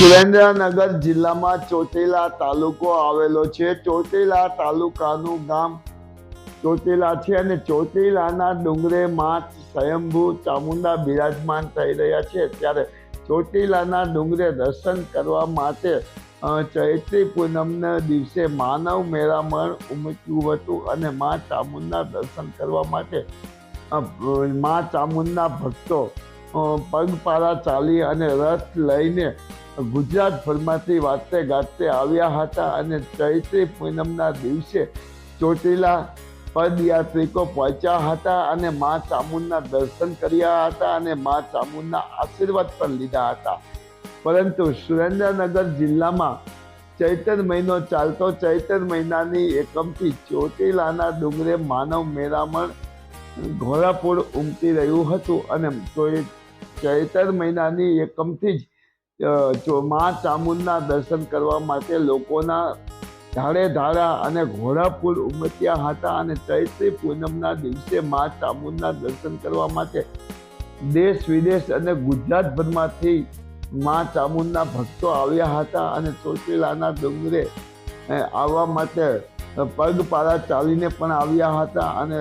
સુરેન્દ્રનગર જિલ્લામાં ચોટીલા તાલુકો આવેલો છે. ચોટીલા તાલુકાનું ગામ ચોટીલા છે અને ચોટીલાના ડુંગરે માં સ્વયંભૂ ચામુંડા બિરાજમાન થઈ રહ્યા છે. ત્યારે ચોટીલાના ડુંગરે દર્શન કરવા માટે ચૈત્રી પૂનમના દિવસે માનવ મેળામણ ઉમટ્યું હતું અને મા ચામુંડા દર્શન કરવા માટે મા ચામુંડા ભક્તો પગપાળા ચાલી અને રથ લઈને ગુજરાતભરમાંથી વાતે ગાતે આવ્યા હતા અને ચૈત્રી પૂનમના દિવસે ચોટીલા પદયાત્રિકો પહોંચ્યા હતા અને મા ચામુંડના દર્શન કર્યા હતા અને મા ચામુંડના આશીર્વાદ પણ લીધા હતા. પરંતુ સુરેન્દ્રનગર જિલ્લામાં ચૈતર મહિનો ચાલતો ચૈતર મહિનાની એકમથી ચોટીલાના ડુંગરે માનવ મેળામણ ઘોડાપુર ઉમટી રહ્યું હતું અને ચૈતન મહિનાની એકમથી જો મા ચામુંડના દર્શન કરવા માટે લોકોના ધાડે ધાડા અને ઘોડાપુર ઉમટ્યા હતા અને ચૈત્રી પૂનમના દિવસે મા ચામુંડના દર્શન કરવા માટે દેશ વિદેશ અને ગુજરાતભરમાંથી મા ચામુંડના ભક્તો આવ્યા હતા અને ચોટીલાના ડુંગરે આવવા માટે પગપાળા ચાલીને પણ આવ્યા હતા અને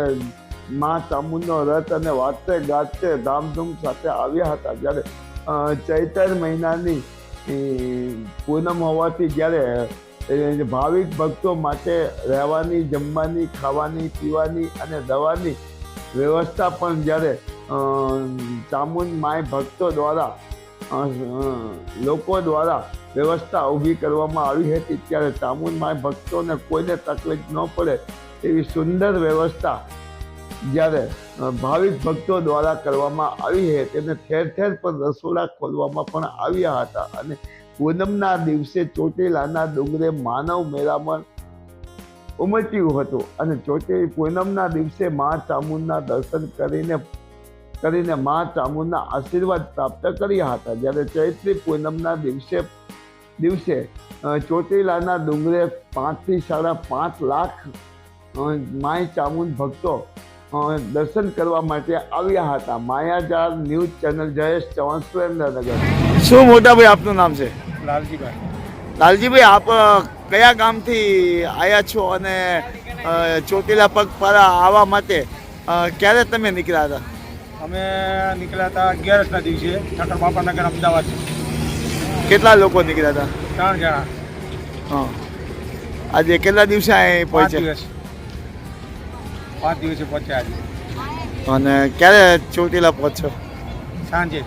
મા ચામુંડનો રથ અને વાતે ગાતે ધામધૂમ સાથે આવ્યા હતા. જ્યારે ચૈતર મહિનાની પૂનમ હોવાથી જ્યારે ભાવિક ભક્તો માટે રહેવાની, જમવાની, ખાવાની, પીવાની અને દવાની વ્યવસ્થા પણ જ્યારે ચામુંડ માય ભક્તો દ્વારા લોકો દ્વારા વ્યવસ્થા ઊભી કરવામાં આવી હતી, ત્યારે ચામુંડ માય ભક્તોને કોઈને તકલીફ ન પડે એવી સુંદર વ્યવસ્થા જ્યારે ભાવિક ભક્તો દ્વારા કરવામાં આવી છે, તેને ઠેર ઠેર પર રસોડા ખોલવામાં પણ આવ્યા હતા અને પૂનમના દિવસે ચોટીલાના ડુંગરે માનવ મેળામણ ઉમટ્યું હતું અને ચોટી પૂનમના દિવસે મા ચામુંડના દર્શન કરીને કરીને મા ચામુંડના આશીર્વાદ પ્રાપ્ત કર્યા હતા. જ્યારે ચૈત્રી પૂનમના દિવસે દિવસે ચોટીલાના ડુંગરે પાંચથી સાડા પાંચ લાખ માય ચામુંડ ભક્તો દર્શન કરવા માટે આવ્યા હતા. માયાજાર ન્યૂઝ ચેનલ જયેશ ચૌહાણ સુરેન્દ્રનગર. શું મોટાભાઈ આપનું નામ છે? લાલજીભાઈ. લાલજીભાઈ આપ કયા ગામથી આવ્યા છો અને ચોટીલા પગ પર આવવા માટે ક્યારે તમે નીકળ્યા હતા? અમે નીકળ્યા હતા અગિયારસના દિવસે ઠાકર બાપાનગર અમદાવાદ. કેટલા લોકો નીકળ્યા ત્રણ જણા. હતા હા. આજે કેટલા દિવસે અહીં પહોંચ્યા? દિવસ. પાંચ દિવસે પહોંચ્યા આજે. અને ક્યારે ચોટીલા પહોંચશો સાંજે.